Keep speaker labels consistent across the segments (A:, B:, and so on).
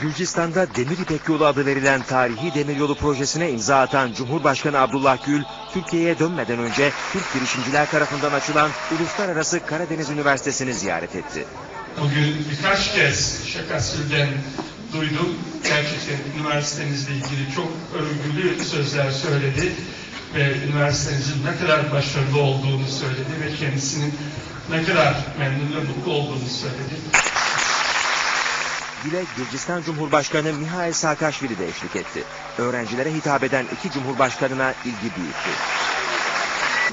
A: Gürcistan'da Demir İpek Yolu adı verilen tarihi demiryolu projesine imza atan Cumhurbaşkanı Abdullah Gül, Türkiye'ye dönmeden önce Türk girişimciler tarafından açılan Uluslararası Karadeniz Üniversitesi'ni ziyaret etti.
B: Bugün birkaç kez Şakasül'den duydum. Gerçekten üniversitemizle ilgili çok övgülü sözler söyledi ve üniversitemizin ne kadar başarılı olduğunu söyledi ve kendisinin ne kadar memnun ve mutlu olduğunu söyledi.
A: Dile Gürcistan Cumhurbaşkanı Mihail Saakashvili de eşlik etti. Öğrencilere hitap eden iki cumhurbaşkanına ilgi büyüttü.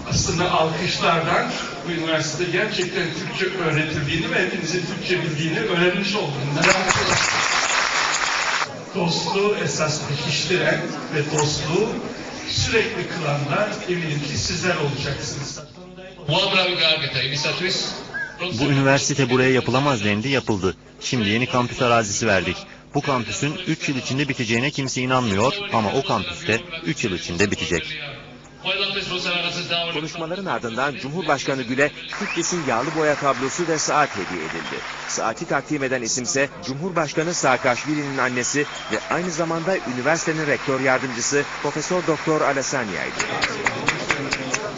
B: Aslında alkışlardan bu üniversitede gerçekten Türkçe öğretildiğini ve hepinizin Türkçe bildiğini öğrenmiş oldum. Dostluğu esas pekiştiren ve dostluğu sürekli kılanlar eminim ki sizler olacaksınız.
C: Bu üniversite buraya yapılamaz dendi, yapıldı. Şimdi yeni kampüs arazisi verdik. Bu kampüsün 3 yıl içinde biteceğine kimse inanmıyor ama o kampüste 3 yıl içinde bitecek.
A: Konuşmaların ardından Cumhurbaşkanı Gül'e Tiflis'in yağlı boya tablosu ve saat hediye edildi. Saati takdim eden isimse Cumhurbaşkanı Saakashvili'nin annesi ve aynı zamanda üniversitenin rektör yardımcısı Profesör Doktor Alasanya'ydı.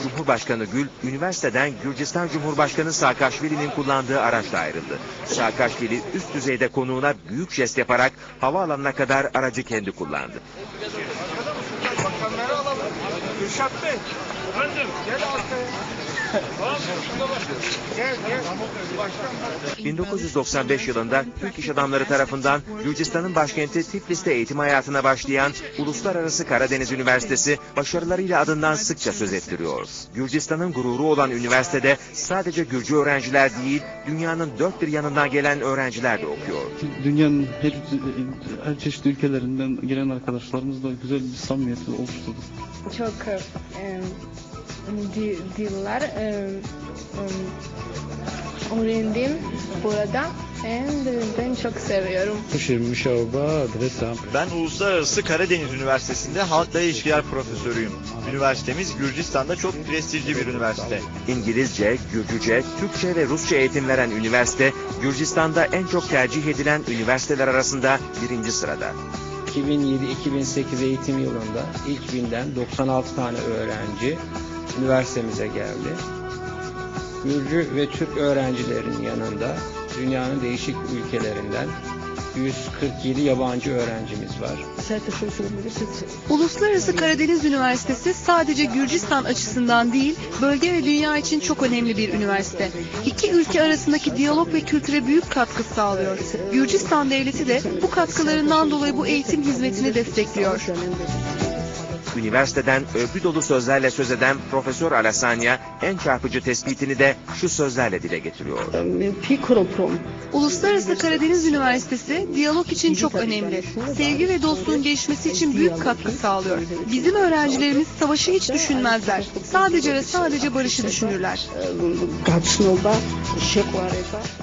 A: Cumhurbaşkanı Gül, üniversiteden Gürcistan Cumhurbaşkanı Saakashvili'nin kullandığı araçla ayrıldı. Saakashvili üst düzeyde konuğuna büyük jest yaparak havaalanına kadar aracı kendi kullandı.
D: Bakanları Bey. Gel. Gel gel. Başkan.
A: 1995 yılında Türk iş adamları tarafından Gürcistan'ın başkenti Tiflis'te eğitim hayatına başlayan Uluslararası Karadeniz Üniversitesi başarılarıyla adından sıkça söz ettiriyor. Gürcistan'ın gururu olan üniversitede sadece Gürcü öğrenciler değil, dünyanın dört bir yanından gelen öğrenciler de okuyor.
E: Dünyanın her, her çeşit ülkelerinden gelen arkadaşlarımızla güzel bir samimiyet oluşturduk.
F: çok e, di- diller e, e, öğrendim burada. And ben çok seviyorum.
G: Ben Uluslararası Karadeniz Üniversitesi'nde Halkla İlişkiler Profesörüyüm. Üniversitemiz Gürcistan'da çok prestijli bir üniversite.
A: İngilizce, Gürcüce, Türkçe ve Rusça eğitim veren üniversite, Gürcistan'da en çok tercih edilen üniversiteler arasında birinci sırada.
H: 2007-2008 eğitim yılında ilk binden 96 tane öğrenci üniversitemize geldi. Gürcü ve Türk öğrencilerin yanında dünyanın değişik ülkelerinden 147 yabancı öğrencimiz var.
I: Uluslararası Karadeniz Üniversitesi sadece Gürcistan açısından değil, bölge ve dünya için çok önemli bir üniversite. İki ülke arasındaki diyalog ve kültüre büyük katkı sağlıyor. Gürcistan devleti de bu katkılarından dolayı bu eğitim hizmetini destekliyor.
A: Üniversiteden övgü dolu sözlerle söz eden Profesör Alasanya en çarpıcı tespitini de şu sözlerle dile getiriyor.
I: Uluslararası Karadeniz Üniversitesi diyalog için çok önemli. Sevgi ve dostluğun gelişmesi için büyük katkı sağlıyor. Bizim öğrencilerimiz savaşı hiç düşünmezler. Sadece ve sadece barışı düşünürler.